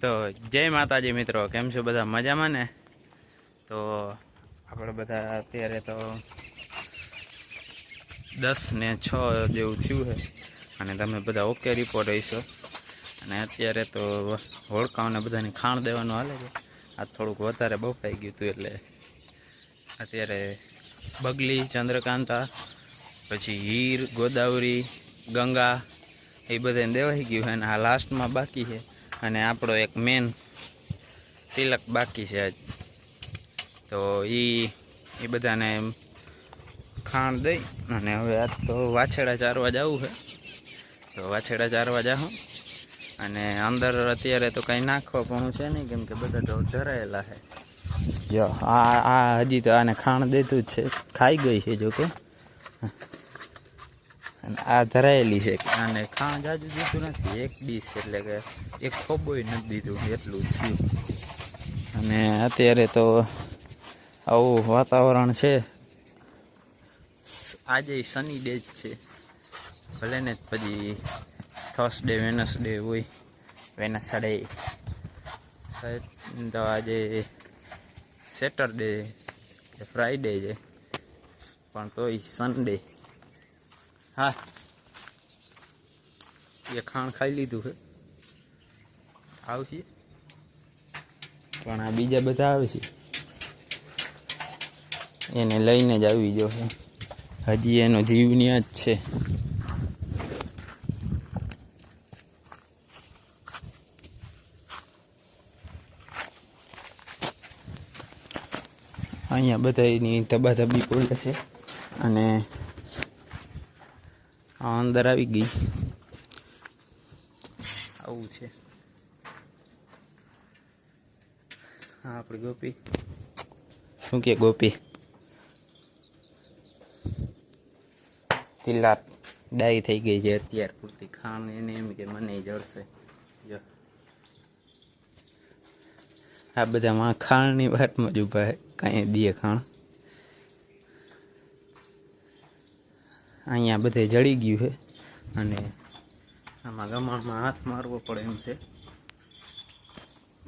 તો જય માતાજી મિત્રો, કેમ છો બધા? મજામાં ને? તો આપણે બધા અત્યારે તો દસ ને છ જેવું થયું છે અને તમે બધા ઓકે રિપોર્ટ હશો અને અત્યારે તો હોડકાઓને બધાની ખાણ દેવાનું હાલે છે. આ થોડુંક વધારે બફાઈ ગયું હતું એટલે અત્યારે બગલી, ચંદ્રકાંતા, પછી હીર, ગોદાવરી, ગંગા, એ બધાને દેવાઈ ગયું છે અને આ લાસ્ટમાં બાકી છે. અને આપણો એક મેન તિલક બાકી છે આજ. તો એ એ બધાને ખાણ દઈ અને હવે આજ તો વાછેડા ચારવા જવું છે. તો વાછેડા ચારવા જાઉં અને અંદર અત્યારે તો કંઈ નાખવા પણ છે નહીં, કેમ કે બધા તો ધરાયેલા છે. જો આ આ હજી તો આને ખાણ દેતું જ છે. ખાઈ ગઈ છે જોકે. અને આ ધરાયેલી છે. આને ખાણ જાજુ દીધું નથી. એક ડીશ એટલે કે એક ખોબોય નથી દીધું, એટલું થયું. અને અત્યારે તો આવું વાતાવરણ છે. આજે સની ડે જ છે. ભલે ને પછી થર્સડે વેનસડે હોય વેનસડે તો આજે સેટરડે ફ્રાઈડે છે. પણ તોય સન્ડે હા. એ ખાણ ખાઈ લીધું છે આવશે પણ આ બીજા બધા આવે છે. એને લઈને જ આવી જો છે. હજી એનો જીવ ત્યાં જ છે. અહીંયા બધા એની ધબાધબી બોલે છે. અને આ અંદર આવી ગઈ. આવું છે. હા આપણી ગોપી. શું કે ગોપી? તિલા ડાઈ થઈ ગઈ છે અત્યાર પૂરતી. ખાણ એને એમ કે મને જળશે. જો. આ બધામાં ખાણની વાતમાં જ ઊભા કાંઈ દીએ ખાણ. અહીંયા બધે જળી ગયું છે અને આમાં ગમાણમાં હાથ મારવો પડે એમ છે.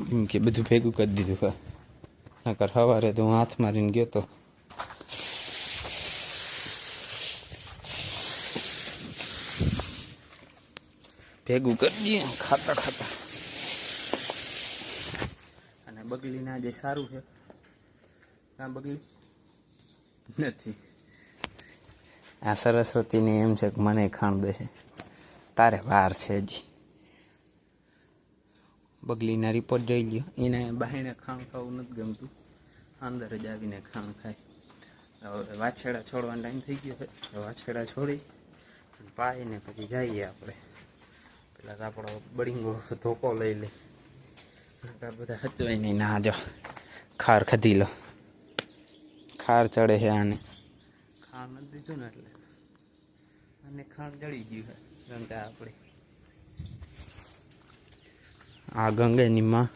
કેમ કે બધું ભેગું કરી દીધું હા નકર સવારે તો હું હાથ મારીને ગયો તો. ભેગું કરી દઈએ ખાતા ખાતા અને બગલીના જે સારું છે. આ બગલી નથી. આ સરસ્વતીને એમ છે કે મને ખાણ દે તારે વાર છે હજી. બગલીના રિપોર્ટ જોઈ લ્યો. એને બાહીને ખાણ ખાવું નથી ગમતું. અંદર જ આવીને ખાણ ખાય. હવે વાછેડા છોડવાનો ટાઈમ થઈ ગયો છે. વાછેડા છોડી પાઈને પછી જઈએ આપણે. પેલા તો આપણો બળીંગો ધોકો લઈ લે. બધા હચવાય નહીં ના જો. ખાર ખધી લો. ખાર ચડે છે આને. ખાર નથી દીધું ને એટલે. અને ખાણ જળી ગયું છે ગંગા આપણે આ ગંગાની માં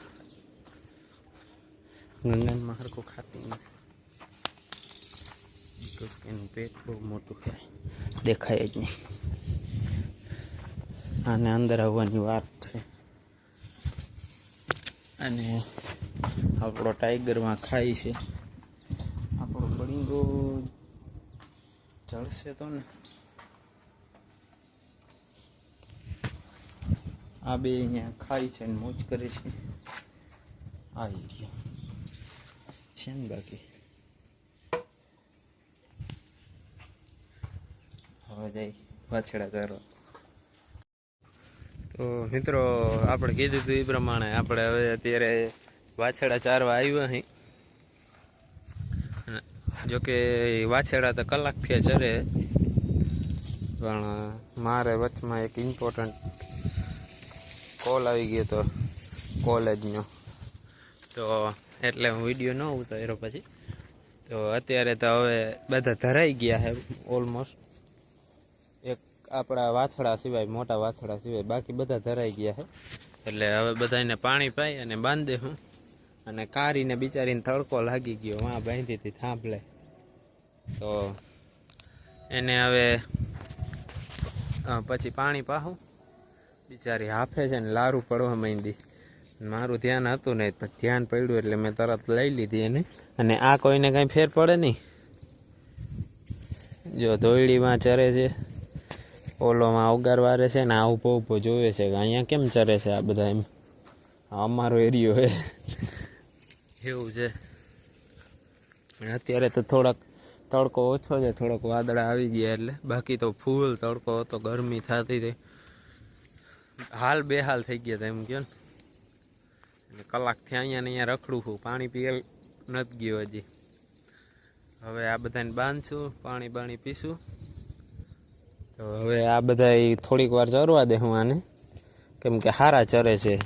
ગંગાની માં હરખું ખાતી નથી. એનું પેટ બહુ મોટું છે. દેખાય જ નહીં. આને અંદર આવવાની વાત છે. અને આપણો ટાઈગરમાં ખાય છે. આપણો બળીંગો જળશે તો ને? આ બે અહીંયા ખાય છે ને મોજ કરે છે. આવી ગયો. છે ને બાકી? હવે જઈ વાછડા ચારો તો મિત્રો આપણે કીધું હતું એ પ્રમાણે આપણે હવે અત્યારે વાછડા ચારવા આવ્યા અહીં જોકે વાછડા તો કલાકથી ચરે પણ મારે વચમાં એક ઇમ્પોર્ટન્ટ કોલ આવી ગયો તો કોલેજનો તો એટલે હું વીડિયો ન ઉતાર્યો પછી. તો અત્યારે તો હવે બધા ધરાઈ ગયા છે ઓલમોસ્ટ એક આપણા વાછડા સિવાય, મોટા વાછડા સિવાય બાકી બધા ધરાઈ ગયા છે. એટલે હવે બધાને પાણી પાઈ અને બાંધે હું. અને કારીને બિચારીને તડકો લાગી ગયો, વાં બાંધી હતી થાંભલે. તો એને હવે પછી પાણી પાહું. બિચારી હાફે છે ને લારું પડવા માંડી. મારું ધ્યાન હતું નહીં, પણ ધ્યાન પડ્યું એટલે મેં તરત લઈ લીધી એને. અને આ કોઈને કાંઈ ફેર પડે નહીં. જો ધોયડીમાં ચરે છે, ઓલોમાં અવગાર વારે છે ને આ ઊભો ઊભો જોવે છે કે અહીંયા કેમ ચરે છે આ બધા એમ. અમારો એરિયો હે એવું છે. અત્યારે તો થોડાક તડકો ઓછો છે, થોડોક વાદળા આવી ગયા એટલે બાકી તો ફૂલ તડકો હતો, ગરમી થતી હતી હાલ બેહાલ થઈ ગયા હતા એમ કહો ને. એટલે કલાકથી અહીંયા અહીંયા રખડું છું. પાણી પીએલ નથી ગયું હજી. હવે આ બધાને બાંધશું, પાણી બાણી પીશું. તો હવે આ બધા થોડીક વાર ચરવા દે હું આને. કેમ કે હારા ચરે છે.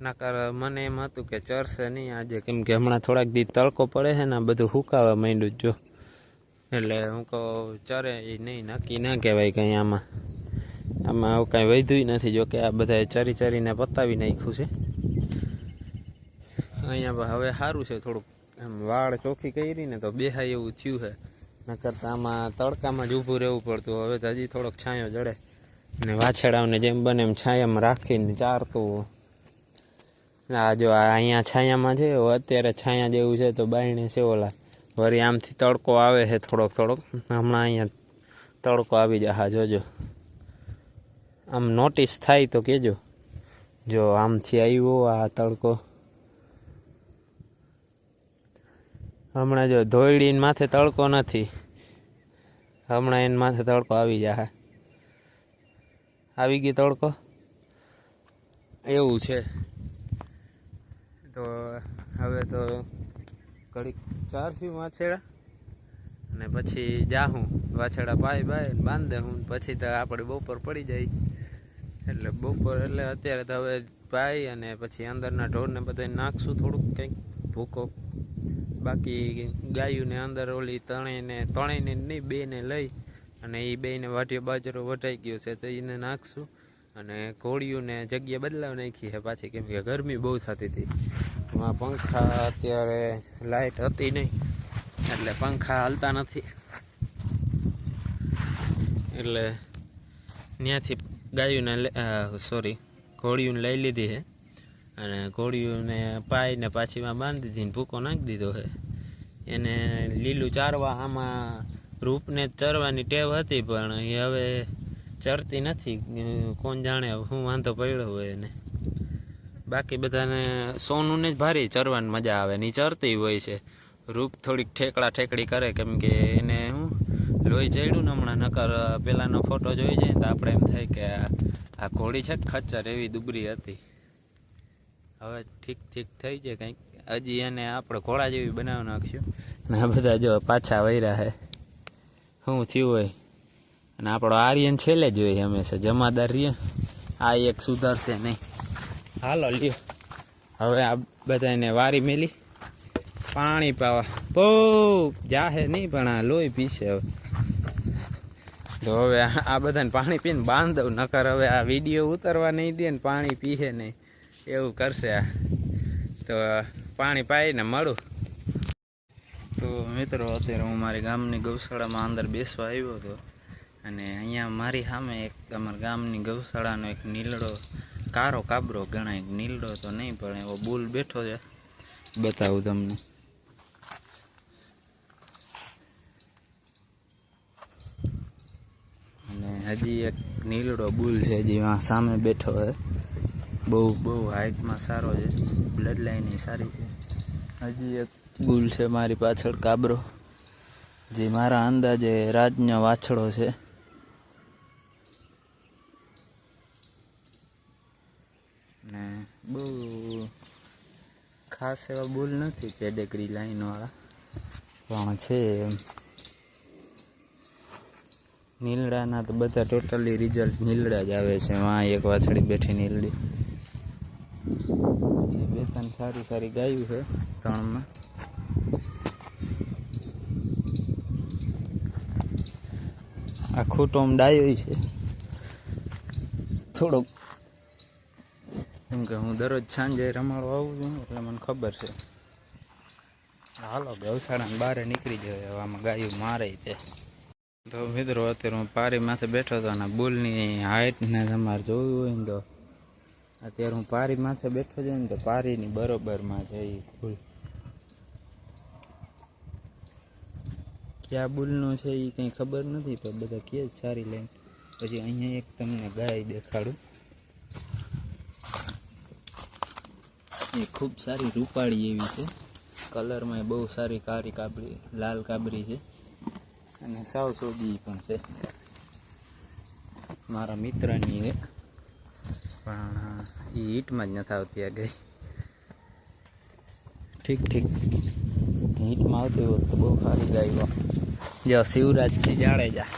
નકર મને એમ હતું કે ચરશે નહીં આજે. કેમ કે હમણાં થોડાક દી તડકો પડે છે ને, આ બધું હુકાવા માંડ્યું જો એટલે હું કહું, ચરે એ નહીં, નક્કી ના કહેવાય કંઈ આમાં. આમાં આવું કાંઈ વધ્યું નથી, જો કે આ બધાએ ચરી ચરીને પતાવી નાખ્યું છે. અહીંયા હવે સારું છે થોડુંક. આમ વાળ ચોખ્ખી કરી ને તો બેહાય એવું થયું છે. નકર તો આમાં તડકામાં જ ઊભું રહેવું પડતું. હવે તો હજી થોડોક છાંયો જડે. અને વાછડાઓને જેમ બને એમ છાયામાં રાખીને ચારતું. આ જો અહીંયા છાયામાં છે અત્યારે છાયા જેવું છે તો બાયણે છે ઓલા. વળી આમથી તડકો આવે છે થોડોક થોડોક. હમણાં અહીંયા તડકો આવી જાય હા જોજો. આમ નોટિસ થાય તો કહેજો. જો આમથી આવ્યો આ તડકો. હમણાં જો ધોઈડીને માથે તડકો નથી. હમણાં એને માથે તડકો આવી જાય આવી ગયો તડકો? એવું છે. તો હવે તો ઘડીક ચાર થયું વાછેડા અને પછી જાહું. વાછેડા પાય બાય ને બાંધે હું. પછી તો આપણે બપોર પડી જાય. એટલે બપોર, એટલે અત્યારે તો હવે પાઈ અને પછી અંદરના ઢોરને બધા નાખશું થોડુંક કંઈક. ભૂકો. બાકી ગાયુંને અંદર ઓલી તણીને તણીને નહીં, બેને લઈ અને એ બેને વાટીયો બાજરો વટાઈ ગયો છે તો એને નાખશું. અને ઘોડીઓને જગ્યા બદલાવી નાખી છે પાછી, કેમ કે ગરમી બહુ થતી હતી. એમાં પંખા અત્યારે લાઇટ હતી નહીં, એટલે પંખા હાલતા નથી. એટલે ત્યાંથી ગાયોને સોરી ઘોડીઓને લઈ લીધી છે અને ઘોડીઓને પાઈને પાછીમાં બાંધી દીધી ભૂકો નાખી દીધો છે એને લીલું ચારવા આમાં રૂપને ચરવાની ટેવ હતી, પણ એ હવે ચરતી નથી. કોણ જાણે શું વાંધો પડ્યો હોય એને. બાકી બધાને સોનુંને જ ભારી ચરવાની મજા આવે ને ચરતી હોય છે. રૂપ થોડીક ઠેકડા ઠેકડી કરે, કેમ કે એને શું લોહી ચડ્યું ને હમણાં નકર પેલાનો ફોટો જોઈ જાય તો આપણે એમ થાય કે આ ઘોડી છે ખચ્ચર એવી દુબરી હતી. હવે ઠીક ઠીક થઈ જાય કંઈક. હજી એને આપણે ઘોડા જેવી બનાવી નાખ્યું અને આ બધા જો પાછા વૈરા હે. શું થયું હોય? અને આપણો આર્યન છેલ્લે જ હોય હંમેશા. જમાદાર રહીએ આ એક સુધારશે નહીં. હાલો, લ્યો. હવે આ બધાને વારી મેલી. પાણી પાવા. બહુ જાહે નહીં પણ આ લોહી પીશે હવે. તો હવે આ બધાને પાણી પીને બાંધ દઉં નકર હવે આ વીડિયો ઉતરવા નહીં દે ને પાણી પીએ નહીં. એવું કરશે આ. તો પાણી પાઈને મળું. તો મિત્રો, અત્યારે હું મારી ગામની ગૌશાળામાં અંદર બેસવા આવ્યો હતો. અને અહીંયા મારી સામે એક અમારા ગામની ગૌશાળાનો એક નીલડો, કારો કાબરો ગણાય. નીલડો તો નહીં, પણ એવો બુલ બેઠો છે. બતાવું તમને અને હજી એક નીલડો બુલ છે આ સામે બેઠો છે. બહુ બહુ હાઇટમાં સારો છે. બ્લડ લાઈન સારી છે. હજી એક બુલ છે મારી પાછળ કાબરો, જે મારા અંદાજે રાજનો વાછડો છે. ને બહુ ખાસ એવા બુલ નથી પેડેગ્રી લાઈનવાળા પણ છે એમ. નીલડાના તો બધા ટોટલી રિઝલ્ટ નીલડા જ આવે છે. વાં એક વાછડી બેઠી નીલડી. જે બે ત્રણ સારી સારી ગાયું છે ત્રણમાં આ ખૂટોમ ડાયો છે. થોડોક. કેમ કે હું દરરોજ સાંજે રમાડો આવું છું એટલે મને ખબર છે. હાલો, ગૌશાળાને બહાર નીકળી જાય આમાં ગાયું મારે છે. તો મિત્રો, અત્યારે હું પારી માથે બેઠો હતો અને બુલની હાઈટ ને તમારે જોયું હોય ને તો. અત્યારે હું પારી માથે બેઠો છું ને તો પારીની બરોબરમાં છે એ ફૂલ ક્યાં બુલનો છે એ કંઈ ખબર નથી, પણ બધા કહે જ સારી લાઈન પછી અહીંયા એક તમને ગાય દેખાડું. એ ખૂબ સારી રૂપાળી એવી છે. કલરમાં બહુ સારી કારી કાબરી લાલ કાબરી છે. અને સાવ સોજી પણ છે. મારા મિત્રની છે પણ, એ હીટમાં જ નથી આવતી આ ગઈ ઠીક ઠીક. હીટમાં આવતી હોત તો બહુ સારી ગાય જો શિવરાજસિંહ જાડેજા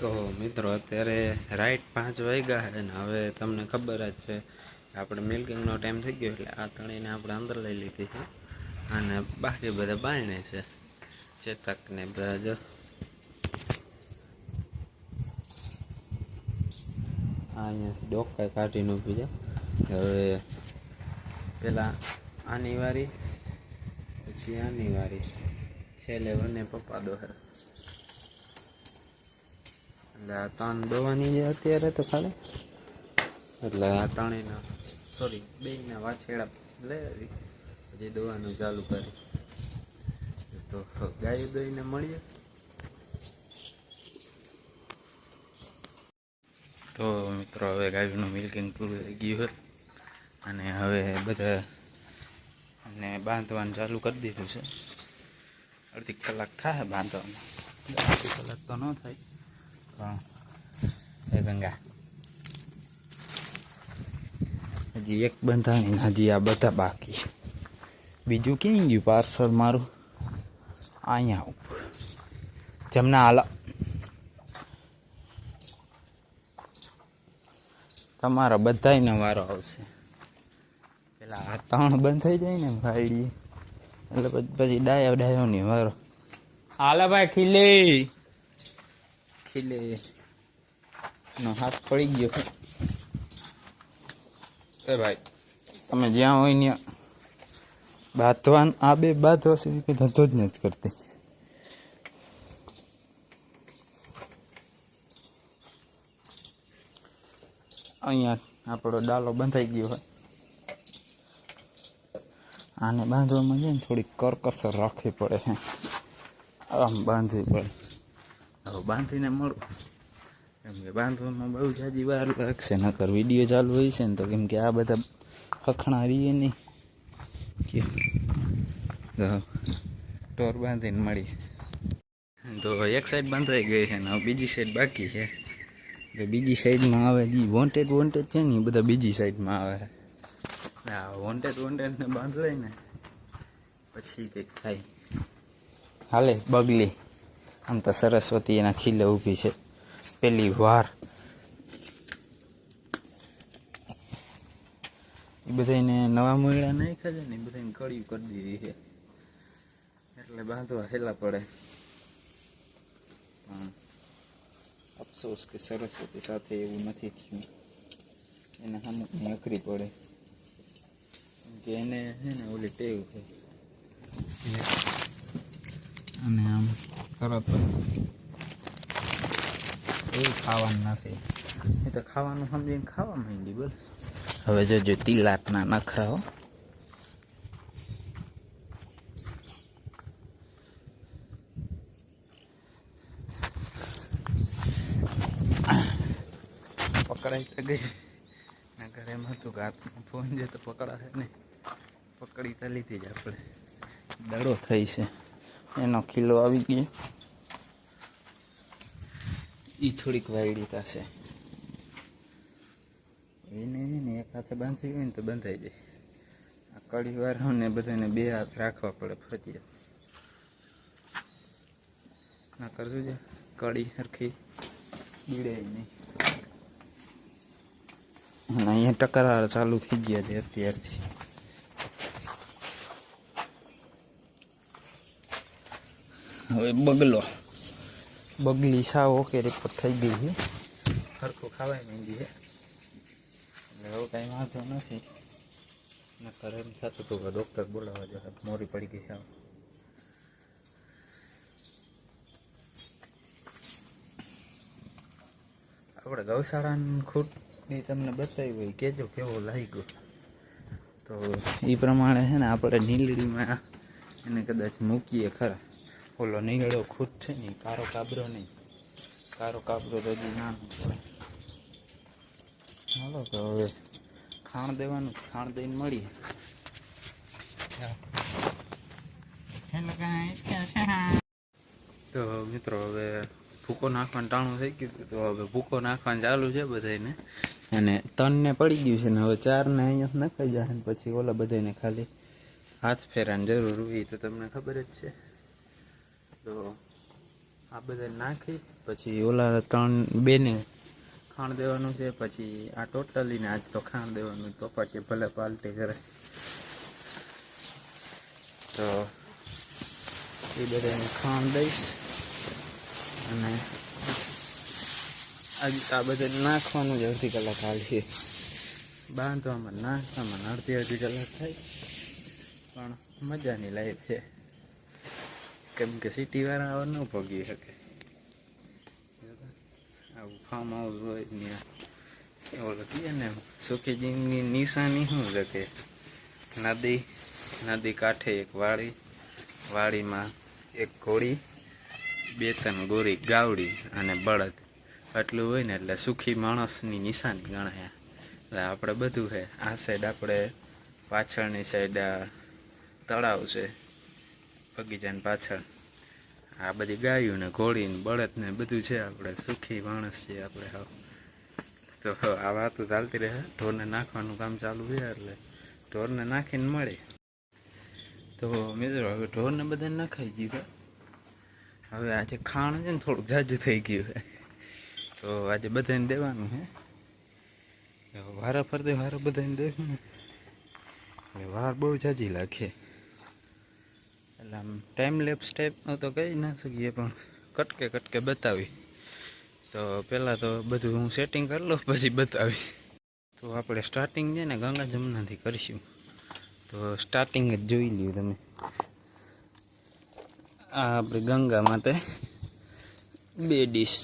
તો મિત્રો, અત્યારે રાઈટ પાંચ વાગ્યા છે ને હવે તમને ખબર જ છે આપણે મિલ્કિંગનો ટાઈમ થઈ ગયો એટલે આ ત્રણેયને આપણે અંદર લઈ લીધી છે. અને બાકી બધા બાયણે છે. ચેતક ને બધા જો. આ અહીંયાથી ડોકાઈ કાઢીને ઊભી છે. હવે પેલા આની વારી, પછી આની વારી. છેલ્લે બંને પપ્પા દોહે. એટલે આ ત્રણ દોવાની છે અત્યારે તો ખાલી. એટલે આ ત્રણેયના સોરી બેયના વાછેડા લઈ આવી. પછી દોવાનું ચાલુ કરી તો ગાય દોઈને મળીએ. તો મિત્રો, હવે ગાયનું મિલ્કિંગ પૂરું થઈ ગયું છે. અને હવે બધા અને બાંધવાનું ચાલુ કરી દીધું છે. અડધી કલાક થાય બાંધવામાં. અડધી કલાક તો ન થાય, પણ એ ગંગા. હજી એક બંધાણી હજી આ બધા બાકી બીજું ક્યાં ગયું પાર્સલ મારું? અહીંયા જમના હાલ. તમારા બધાને વારો આવશે. પેલા આ ત્રણ બંધ થઈ જાય ને ભાઈ એટલે પછી પછી ડાયો ડાયો ની વારો. હાલા ભાઈ, ખીલે. ખીલે. નો હાથ પડી ગયો. એ ભાઈ, તમે જ્યાં હોય ત્યાં બાંધવાન આ બે બાંધવા સિવાય કંઈ ધંધો જ નથી કરતી? અહીંયા આપણો ડાલો બંધાઈ ગયો હોય. આને બાંધવામાં છે ને થોડી કરકસર રાખવી પડે છે આમ બાંધવી પડે. હવે બાંધીને મળું. કેમ કે બાંધવામાં બહુ જાજી વાર લાગશે, નકર વીડિયો ચાલુ હોય છે ને તો કેમ કે આ બધા ખખણા રહીએ નહીં. કે તો ટોર બાંધીને મળી. તો એક સાઈડ બાંધાઈ ગઈ છે ને બીજી સાઈડ બાકી છે. તો બીજી સાઈડમાં આવે જે વોન્ટેડ વોન્ટેડ છે ને એ બધા બીજી સાઈડમાં આવે. હા વોન્ટેડ વોન્ટેડ ને બાંધ લઈને પછી કંઈક થાય. હાલે, બગલી. આમ તો સરસ્વતી એના ખીલે ઊભી છે. પેલી વાર. એ બધાને નવા મોયડા નાખ્યા છે ને એ બધાને કળી કરી દીધી છે. એટલે બાંધવા હેલા પડે પણ અફસોસ કે સરસ્વતી સાથે એવું નથી થયું એને અમુકની અઘરી પડે કે એને છે ને ઓલી ટેવ છે અને આમ તરત એવું ખાવાનું નથી એ તો ખાવાનું સમજીને ખાવા માંડી બોલ હવે જોજો તિલાટના નખરાઓ પકડાઈ તો ગઈ. ના, ઘરે હતું હાથમાં ફોન જે તો પકડાશે ને પકડી તો લીધી જ આપણે. દડો થઈ છે. એનો ખીલો આવી ગયો. એ થોડીક વાયડી થશે એને ને એક હાથે બાંધી હોય ને તો બંધાઈ જાય. આ કડી વાળો ને બધાને બે હાથ રાખવા પડે ફરજિયાત. ના કરશું જે કડી સરખી બીડે નહીં. અહીંયા ટકરાર ચાલુ થઈ ગયા છે અત્યારથી. હવે બગલો. બગલી સાવ ઓકે રિપોર્ટ થઈ ગઈ છે. સરખું ખાવાય માંડી છે. એટલે હવે કાંઈ વાંધો નથી. નકર એમ થતું હતું કે ડૉક્ટર બોલાવવા જોઈએ. મોરી પડી ગઈ સાવ આપણે ગૌશાળાની ખૂટની તમને બતાવી હોય કેજો કેવો લાગ્યો? તો એ પ્રમાણે છે ને આપણે નીલડીમાં એને કદાચ મૂકીએ ખરા. ઓલો નીલડો ખૂટ છે ને કારો કાબરો નહીં. કારો કાબરો હજી નાનો છે. હાલો તો હવે ખાણ દેવાનું ખાણ દઈને મળીએ. તો મિત્રો હવે ભૂકો નાખવાનું ટાણું થઈ ગયું. તો હવે ભૂકો નાખવાનું ચાલુ છે બધાને અને ત્રણને પડી ગયું છે ને હવે ચારને અહીંયા નખાઈ જાય ને પછી ઓલા બધાને ખાલી હાથ ફેરાની જરૂર હોય તો તમને ખબર જ છે. તો આ બધા નાખી, પછી ઓલા ત્રણ બેને ખાણ દેવાનું છે, પછી આ ટોટલી ને આજ તો ખાણ દેવાનું પપ્પા કે ભલે પાલટી કરે. તો એ બધાને ખાણ દઈશ. અને આ બધા નાખવાનું જ અડધી કલાક હાલશે બાંધવામાં નાખવામાં અડધી અડધી કલાક થાય. પણ મજાની લાઈફ છે. કેમ કે સિટીવાળા આવા ન ભોગી શકે. આવું ફાર્મ હાઉસ હોય ત્યાં એવો લખીએ ને સુખી જિંદગી નિશાની શું લખે? નદી નદી કાંઠે એક વાડી, વાડીમાં એક ઘોડી બે ત્રણ ગોરી, ગાવડી અને બળદ. આટલું હોય ને એટલે સુખી માણસની નિશાની ગણાય. એટલે આપણે બધું છે. આ સાઈડ આપણે પાછળની સાઈડ તળાવ છે. બગીચાની પાછળ. આ બધી ગાયું ને ઘોડી ને બળદ ને બધું છે આપણે સુખી માણસ છે આપણે હાવ. તો આ વાતો ચાલતી રહે. ઢોરને નાખવાનું કામ ચાલુ છે એટલે ઢોરને નાખીને મળે. તો મિત્રો, હવે ઢોરને બધાને નખાઈ દીધા હવે આજે ખાણ છે ને થોડુંક જાજુ થઈ ગયું છે. તો આજે બધાને દેવાનું છે. વારા ફરતે વારા બધાને દેવું ને. વાર બહુ જાજી લાગે. એટલે આમ ટાઈમ લેપ્સ ટાઈપનું તો કહી ના શકીએ, પણ કટકે કટકે બતાવી. તો પહેલાં તો બધું હું સેટિંગ કરી લઉં, પછી બતાવી. તો આપણે સ્ટાર્ટિંગ છે ને ગંગા જમનાથી કરીશું. તો સ્ટાર્ટિંગ જ જોઈ લ્યું તમે. આ આપણે ગંગા માટે બે ડીશ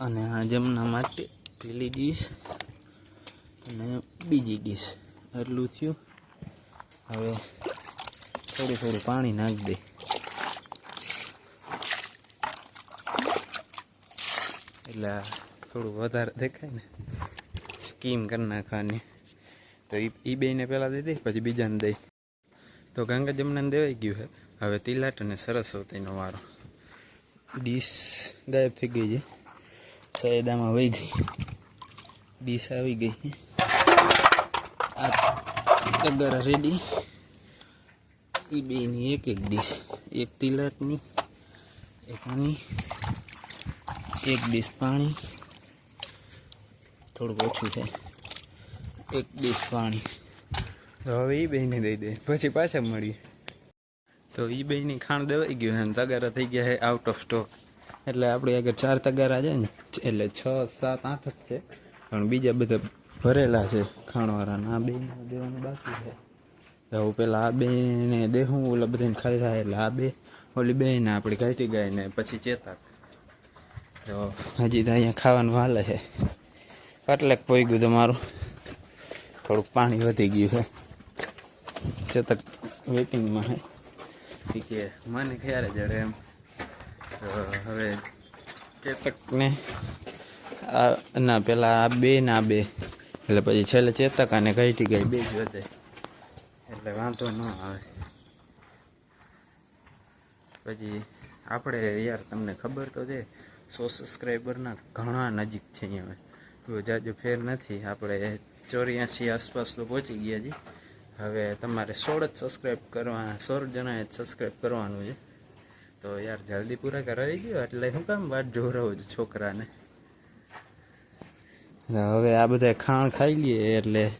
અને આ જમના માટે પેલી ડીશ અને બીજી ડીશ એટલું થયું. હવે થોડું થોડું પાણી નાખી દે. એટલે થોડું વધારે દેખાય ને. સ્કીમ કરી નાખવાની. તો એ બેને પહેલાં દઈ દે પછી બીજાને દઈ તો ગંગા જમનાને દેવાઈ ગયું છે હવે તિલાટ અને સરસ્વતીનો વારો. ડીશ ગાયબ થઈ ગઈ છે. સૈદામાં વહી ગઈ. ડીશ આવી ગઈ આ તગર રેડી. એ બેની એક એક ડીશ. એક તિલાટની, એક આની એક ડીશ પાણી. થોડુંક ઓછું છે. એક ડીશ પાણી. તો હવે એ બેને દઈ દે, પછી પાછા મળીએ. તો એ બેની ખાણ દેવાઈ ગયું એમ તગારા થઈ ગયા છે આઉટ ઓફ સ્ટોક એટલે આપણી આગળ ચાર તગારા છે ને, એટલે છ, સાત, આઠ જ છે. પણ બીજા બધા ભરેલા છે ખાણવાળાના, આ બે દેવાનું બાકી છે. તો પેલા આ બેને દેહું, ઓલા બધાને ખાઈ થાય એટલે આ બે, ઓલી બે ને આપણી ઘાટી ગાય ને પછી ચેતા. તો હજી તો અહીંયા ખાવાનું હાલે છે. કેટલેક પોઈ ગયું તમારું. થોડુંક પાણી વધી ગયું છે. ચેતક વેટિંગમાં છે ઠીક છે મને ખ્યાલ જડે એમ. હવે ચેતકને આ ના પેલા આ બે ના બે. એટલે પછી છેલ્લે ચેતક અને ઘટી ગઈ બે જ વધે. એટલે વાંધો ન આવે. પછી આપણે યાર તમને ખબર તો છે સો સબસ્ક્રાઈબરના ઘણા નજીક છે અહીંયા તો જાજો ફેર નથી, આપણે ચોર્યાસી આસપાસ તો પહોંચી ગયા છીએ. હવે તમારે સોળ જ સબસ્ક્રાઈબ કરવા સોળ જણાએ જ સબસ્ક્રાઈબ કરવાનું છે. તો યાર, જલ્દી પૂરા કરાવી ગયો એટલે શું કામ વાટ જોરાવો છું છોકરાને. હવે આ બધા ખાણ ખાઈ લઈએ એટલે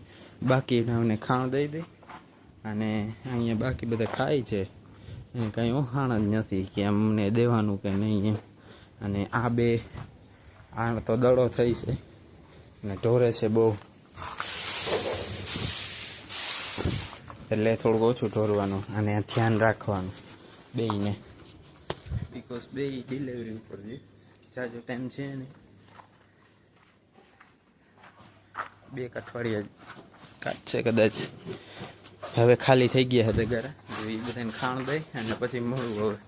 બાકીનાઓને ખાણ દઈ દે. અને અહીંયા બાકી બધા ખાય છે. એને કાંઈ ઓહાણ જ નથી કે અમને દેવાનું કે નહીં એમ. અને આ બે, આ તો દડો થઈ છે. અને ઢોરે છે બહુ. એટલે થોડુંક ઓછું ઢોરવાનું અને ધ્યાન રાખવાનું. બેયને. બીકોઝ બે ડિલિવરી ઉપર છે જાજો ટાઈમ છે નહીં બે અઠવાડિયા કાઢશે કદાચ. હવે ખાલી થઈ ગયા હતા ઘરે. તો એ બધાને ખાણ દઈ અને પછી મળવું હવે.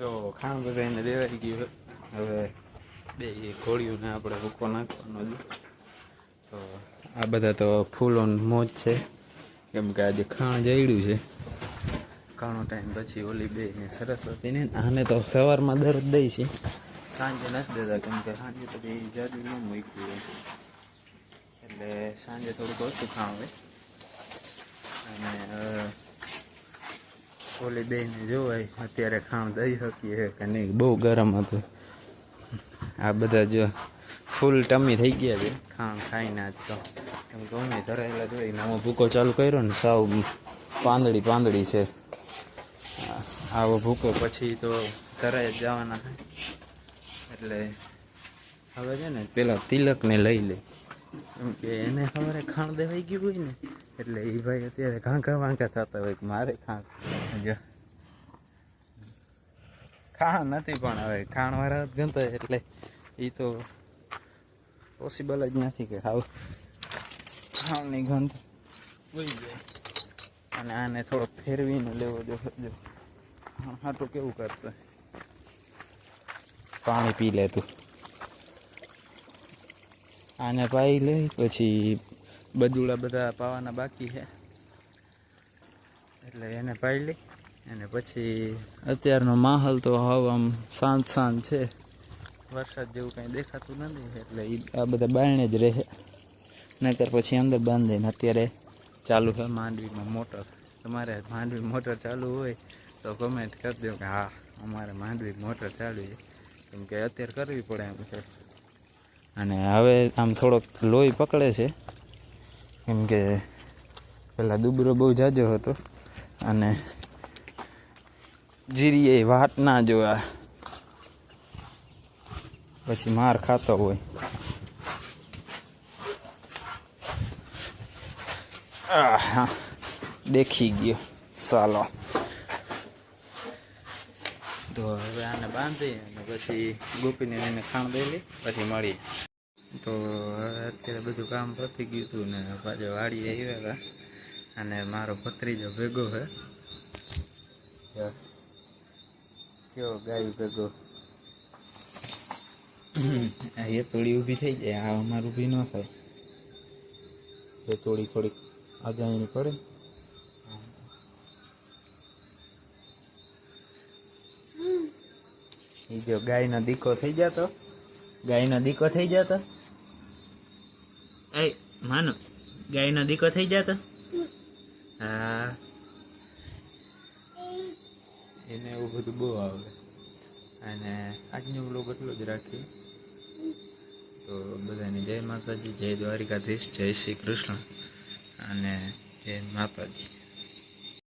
તો ખાણ બધા એને દેવાઈ ગયું હવે બે એ ને આપણે ભૂકો નાખવાનો તો આ બધા તો ફૂલોનું મોજ છે. કેમ કે આજે ખાણ જઈડ્યું છે. ઘણો ટાઈમ પછી ઓલી બે ને સરસ્વતી ને. આને તો સવારમાં દર દઈ છે. સાંજે નથી દેતા કેમ કે સાંજે તો એ જાદુ ન મૂક્યું હોય. એટલે સાંજે થોડુંક ઓછું ખાણ હોય. અને ઓલી ઓલી બેને જોવાય અત્યારે ખાણ દઈ શકીએ કે નહીં. બહુ ગરમ હતું. આ બધા જો ફૂલ ટમી થઈ ગયા છે. ખાણ ખાઈને આજ તો. એમ તો અમે ધરાયેલા જોઈને આમાં ભૂકો ચાલુ કર્યો ને, સાવ પાંદડી પાંદડી છે. આવો ભૂકો પછી તો ધરાય જ જવાના. એટલે હવે છે ને પેલા તિલકને લઈ લે. એમ કે એને સવારે ખાણ દેવાઈ ગયું હોય ને, એટલે એ ભાઈ અત્યારે ઘાંઘા વાંઘા થતા હોય મારે ખાણ. ખાણ નથી પણ હવે ખાણ વાળા હોય એટલે એ તો પોસિબલ જ નથી કે ખાવ. ખાવની ગંધ વહી જાય. અને આને થોડોક ફેરવીને લેવો જો જો. હાટું કેવું કરશે પાણી પી લે તું. આને પાઈ લે પછી બદુડા બધા પાવાના બાકી છે. એટલે એને પાઈ લે. અને પછી અત્યારનો માહોલ તો હવે આમ શાંત શાંત છે. વરસાદ જેવું કંઈ દેખાતું નથી, એટલે એ આ બધા બારણે જ રહે. નહીતર પછી અંદર બાંધીને અત્યારે ચાલુ છે માંડવીમાં મોટર. તમારે માંડવી મોટર ચાલુ હોય તો કમેન્ટ કરી દો કે હા, અમારે માંડવી મોટર ચાલુ છે. કેમ કે અત્યારે કરવી પડે એમ છે. અને હવે આમ થોડોક લોહી પકડે છે. કેમ કે પહેલાં દુબરો બહુ જાજો હતો. અને જીરીએ વાત ના જોવા પછી માર ખાતો હોય. હા દેખી ગયો. સાલો. તો હવે આને બાંધી અને પછી ગોપીને એને ખાણ દઈ પછી મળી તો અત્યારે બધું કામ પતી ગયું હતું ને પાછા વાડી આવ્યા હતા. અને મારો ભત્રીજો ભેગો છે કયો ગાય ભેગો? એ થોડી ઊભી થઈ જાય, આ અમારે ઊભી ન થાય. એ થોડી થોડીક અજાણી પડે. એ જો ગાયનો દીકો થઈ જતો. ગાયનો દીકો થઈ જતો. એ, માનો, ગાયનો દીકો થઈ જતો હા એને એવું બધું બહુ આવે અને આજનો બ્લોગ એટલો જ રાખીએ તો બધાને જય દ્વારિકાધીશ જય શ્રી કૃષ્ણ. અને જય માતાજી.